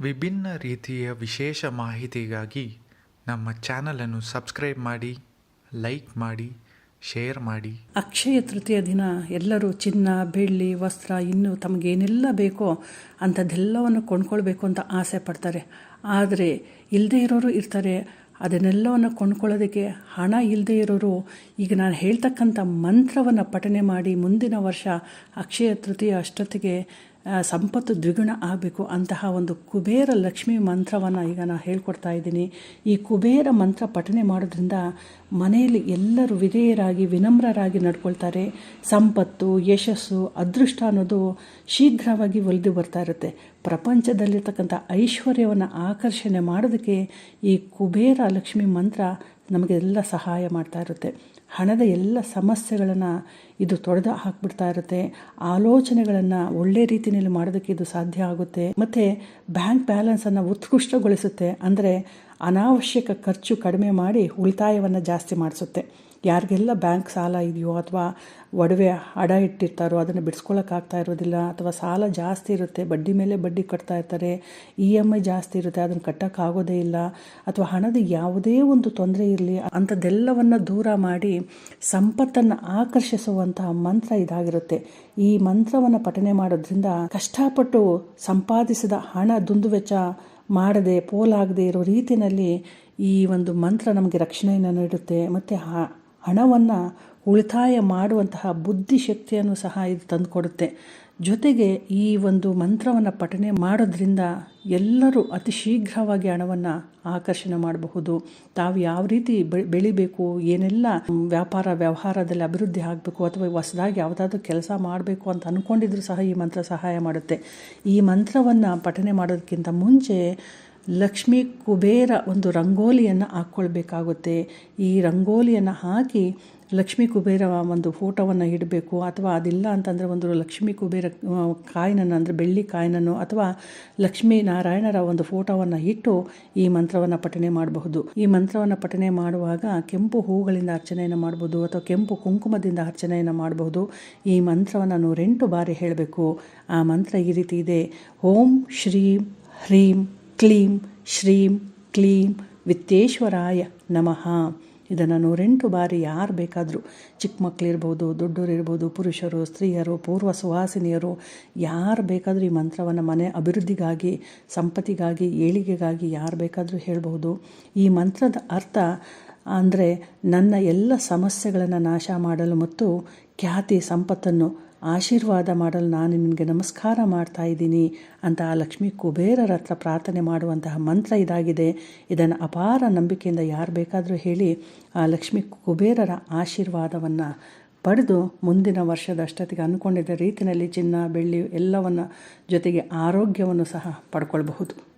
ವಿಭಿನ್ನ ರೀತಿಯ ವಿಶೇಷ ಮಾಹಿತಿಗಾಗಿ ನಮ್ಮ ಚಾನಲನ್ನು ಸಬ್ಸ್ಕ್ರೈಬ್ ಮಾಡಿ, ಲೈಕ್ ಮಾಡಿ, ಶೇರ್ ಮಾಡಿ. ಅಕ್ಷಯ ತೃತೀಯ ದಿನ ಎಲ್ಲರೂ ಚಿನ್ನ, ಬೆಳ್ಳಿ, ವಸ್ತ್ರ ಇನ್ನು ತಮಗೇನೆಲ್ಲ ಬೇಕೋ ಅಂಥದ್ದೆಲ್ಲವನ್ನು ಕೊಂಡ್ಕೊಳ್ಬೇಕು ಅಂತ ಆಸೆ ಪಡ್ತಾರೆ. ಆದರೆ ಇಲ್ಲದೇ ಇರೋರು ಇರ್ತಾರೆ. ಅದನ್ನೆಲ್ಲವನ್ನು ಕೊಂಡ್ಕೊಳ್ಳೋದಕ್ಕೆ ಹಣ ಇಲ್ಲದೆ ಇರೋರು. ಈಗ ನಾನು ಹೇಳ್ತಕ್ಕಂಥ ಮಂತ್ರವನ್ನು ಪಠನೆ ಮಾಡಿ ಮುಂದಿನ ವರ್ಷ ಅಕ್ಷಯ ತೃತೀಯ ಅಷ್ಟೊತ್ತಿಗೆ ಸಂಪತ್ತು ದ್ವಿಗುಣ ಆಗಬೇಕು ಅಂತಹ ಒಂದು ಕುಬೇರ ಲಕ್ಷ್ಮಿ ಮಂತ್ರವನ್ನು ಈಗ ನಾನು ಹೇಳ್ಕೊಡ್ತಾ ಇದ್ದೀನಿ. ಈ ಕುಬೇರ ಮಂತ್ರ ಪಠನೆ ಮಾಡೋದ್ರಿಂದ ಮನೆಯಲ್ಲಿ ಎಲ್ಲರೂ ವಿಧೇಯರಾಗಿ, ವಿನಮ್ರರಾಗಿ ನಡ್ಕೊಳ್ತಾರೆ. ಸಂಪತ್ತು, ಯಶಸ್ಸು, ಅದೃಷ್ಟ ಅನ್ನೋದು ಶೀಘ್ರವಾಗಿ ಒಲಿದು ಬರ್ತಾ ಇರುತ್ತೆ. ಪ್ರಪಂಚದಲ್ಲಿರ್ತಕ್ಕಂಥ ಐಶ್ವರ್ಯವನ್ನು ಆಕರ್ಷಣೆ ಮಾಡೋದಕ್ಕೆ ಈ ಕುಬೇರ ಲಕ್ಷ್ಮಿ ಮಂತ್ರ ನಮಗೆಲ್ಲ ಸಹಾಯ ಮಾಡ್ತಾ ಇರುತ್ತೆ. ಹಣದ ಎಲ್ಲ ಸಮಸ್ಯೆಗಳನ್ನು ಇದು ತೊಡೆದು ಹಾಕ್ಬಿಡ್ತಾ ಇರುತ್ತೆ. ಆಲೋಚನೆಗಳನ್ನು ಒಳ್ಳೆ ರೀತಿಯಲ್ಲಿ ಮಾಡೋದಕ್ಕೆ ಇದು ಸಾಧ್ಯ ಆಗುತ್ತೆ. ಮತ್ತು ಬ್ಯಾಂಕ್ ಬ್ಯಾಲೆನ್ಸನ್ನು ಉತ್ಕೃಷ್ಟಗೊಳಿಸುತ್ತೆ. ಅಂದರೆ ಅನಾವಶ್ಯಕ ಖರ್ಚು ಕಡಿಮೆ ಮಾಡಿ ಉಳಿತಾಯವನ್ನು ಜಾಸ್ತಿ ಮಾಡಿಸುತ್ತೆ. ಯಾರಿಗೆಲ್ಲ ಬ್ಯಾಂಕ್ ಸಾಲ ಇದೆಯೋ ಅಥವಾ ಒಡವೆ ಅಡ ಇಟ್ಟಿರ್ತಾರೋ ಅದನ್ನು ಬಿಡಿಸ್ಕೊಳ್ಳೋಕ್ಕಾಗ್ತಾ ಇರೋದಿಲ್ಲ ಅಥವಾ ಸಾಲ ಜಾಸ್ತಿ ಇರುತ್ತೆ, ಬಡ್ಡಿ ಮೇಲೆ ಬಡ್ಡಿ ಕಟ್ತಾ ಇರ್ತಾರೆ ಇ ಎಂ ಐ ಜಾಸ್ತಿ ಇರುತ್ತೆ, ಅದನ್ನು ಕಟ್ಟೋಕ್ಕಾಗೋದೇ ಇಲ್ಲ ಅಥವಾ ಹಣದ ಯಾವುದೇ ಒಂದು ತೊಂದರೆ ಇರಲಿ ಅಂಥದ್ದೆಲ್ಲವನ್ನು ದೂರ ಮಾಡಿ ಸಂಪತ್ತನ್ನು ಆಕರ್ಷಿಸುವಂತಹ ಮಂತ್ರ ಇದಾಗಿರುತ್ತೆ. ಈ ಮಂತ್ರವನ್ನು ಪಠನೆ ಮಾಡೋದ್ರಿಂದ ಕಷ್ಟಪಟ್ಟು ಸಂಪಾದಿಸಿದ ಹಣ ದುಂದುವೆಚ್ಚ ಮಾಡದೆ ಪೋಲಾಗದೆ ಇರೋ ರೀತಿಯಲ್ಲಿ ಈ ಒಂದು ಮಂತ್ರ ನಮಗೆ ರಕ್ಷಣೆಯನ್ನು ನೀಡುತ್ತೆ. ಮತ್ತು ಹಣವನ್ನು ಉಳಿತಾಯ ಮಾಡುವಂತಹ ಬುದ್ಧಿಶಕ್ತಿಯನ್ನು ಸಹ ಇದು ತಂದುಕೊಡುತ್ತೆ. ಜೊತೆಗೆ ಈ ಒಂದು ಮಂತ್ರವನ್ನು ಪಠನೆ ಮಾಡೋದ್ರಿಂದ ಎಲ್ಲರೂ ಅತಿ ಶೀಘ್ರವಾಗಿ ಹಣವನ್ನು ಆಕರ್ಷಣೆ ಮಾಡಬಹುದು. ತಾವು ಯಾವ ರೀತಿ ಬೆಳಿಬೇಕು, ಏನೆಲ್ಲ ವ್ಯಾಪಾರ ವ್ಯವಹಾರದಲ್ಲಿ ಅಭಿವೃದ್ಧಿ ಆಗಬೇಕು ಅಥವಾ ಹೊಸದಾಗಿ ಯಾವುದಾದ್ರೂ ಕೆಲಸ ಮಾಡಬೇಕು ಅಂತ ಅಂದ್ಕೊಂಡಿದ್ರು ಸಹ ಈ ಮಂತ್ರ ಸಹಾಯ ಮಾಡುತ್ತೆ. ಈ ಮಂತ್ರವನ್ನು ಪಠನೆ ಮಾಡೋದಕ್ಕಿಂತ ಮುಂಚೆ ಲಕ್ಷ್ಮೀ ಕುಬೇರ ಒಂದು ರಂಗೋಲಿಯನ್ನು ಹಾಕ್ಕೊಳ್ಬೇಕಾಗುತ್ತೆ ಈ ರಂಗೋಲಿಯನ್ನು ಹಾಕಿ ಲಕ್ಷ್ಮೀ ಕುಬೇರ ಒಂದು ಫೋಟೋವನ್ನು ಇಡಬೇಕು, ಅಥವಾ ಅದಿಲ್ಲ ಅಂತಂದರೆ ಒಂದು ಲಕ್ಷ್ಮೀ ಕುಬೇರ ಕಾಯಿನನ್ನು ಅಂದರೆ ಬೆಳ್ಳಿ ಕಾಯಿನನ್ನು ಅಥವಾ ಲಕ್ಷ್ಮೀ ನಾರಾಯಣರ ಒಂದು ಫೋಟೋವನ್ನು ಇಟ್ಟು ಈ ಮಂತ್ರವನ್ನು ಪಠನೆ ಮಾಡಬಹುದು. ಈ ಮಂತ್ರವನ್ನು ಪಠನೆ ಮಾಡುವಾಗ ಕೆಂಪು ಹೂಗಳಿಂದ ಅರ್ಚನೆಯನ್ನು ಮಾಡ್ಬೋದು ಅಥವಾ ಕೆಂಪು ಕುಂಕುಮದಿಂದ ಅರ್ಚನೆಯನ್ನು ಮಾಡಬಹುದು. ಈ ಮಂತ್ರವನ್ನು ನೂರೆಂಟು ಬಾರಿ ಹೇಳಬೇಕು. ಆ ಮಂತ್ರ ಈ ರೀತಿ ಇದೆ. ಓಂ ಶ್ರೀಂ ಹ್ರೀಂ ಕ್ಲೀಂ ಶ್ರೀಂ ಕ್ಲೀಂ ವಿತ್ತೇಶ್ವರಾಯ ನಮಃ. ಇದನ್ನು ನೂರೆಂಟು ಬಾರಿ ಯಾರು ಬೇಕಾದರೂ ಚಿಕ್ಕ ಮಕ್ಕಳಿರ್ಬೋದು ದೊಡ್ಡೋರಿರ್ಬೋದು, ಪುರುಷರು, ಸ್ತ್ರೀಯರು, ಪೂರ್ವ ಸುವಾಸಿನಿಯರು ಯಾರು ಬೇಕಾದರೂ ಈ ಮಂತ್ರವನ್ನು ಮನೆ ಅಭಿವೃದ್ಧಿಗಾಗಿ, ಸಂಪತ್ತಿಗಾಗಿ, ಏಳಿಗೆಗಾಗಿ ಯಾರು ಬೇಕಾದರೂ ಹೇಳ್ಬೋದು. ಈ ಮಂತ್ರದ ಅರ್ಥ ಅಂದರೆ ನನ್ನ ಎಲ್ಲ ಸಮಸ್ಯೆಗಳನ್ನು ನಾಶ ಮಾಡಲು ಮತ್ತು ಖ್ಯಾತಿ, ಸಂಪತ್ತನ್ನು ಆಶೀರ್ವಾದ ಮಾಡಲು ನಾನು ನಿನಗೆ ನಮಸ್ಕಾರ ಮಾಡ್ತಾ ಇದ್ದೀನಿ ಅಂತ ಆ ಲಕ್ಷ್ಮೀ ಕುಬೇರರ ಹತ್ರ ಪ್ರಾರ್ಥನೆ ಮಾಡುವಂತಹ ಮಂತ್ರ ಇದಾಗಿದೆ. ಇದನ್ನು ಅಪಾರ ನಂಬಿಕೆಯಿಂದ ಯಾರು ಬೇಕಾದರೂ ಹೇಳಿ ಆ ಲಕ್ಷ್ಮೀ ಕುಬೇರರ ಆಶೀರ್ವಾದವನ್ನು ಪಡೆದು ಮುಂದಿನ ವರ್ಷದ ಅಷ್ಟೊತ್ತಿಗೆ ಅಂದ್ಕೊಂಡಿದ್ದ ರೀತಿಯಲ್ಲಿ ಚಿನ್ನ, ಬೆಳ್ಳಿ ಎಲ್ಲವನ್ನು ಜೊತೆಗೆ ಆರೋಗ್ಯವನ್ನು ಸಹ ಪಡ್ಕೊಳ್ಬಹುದು.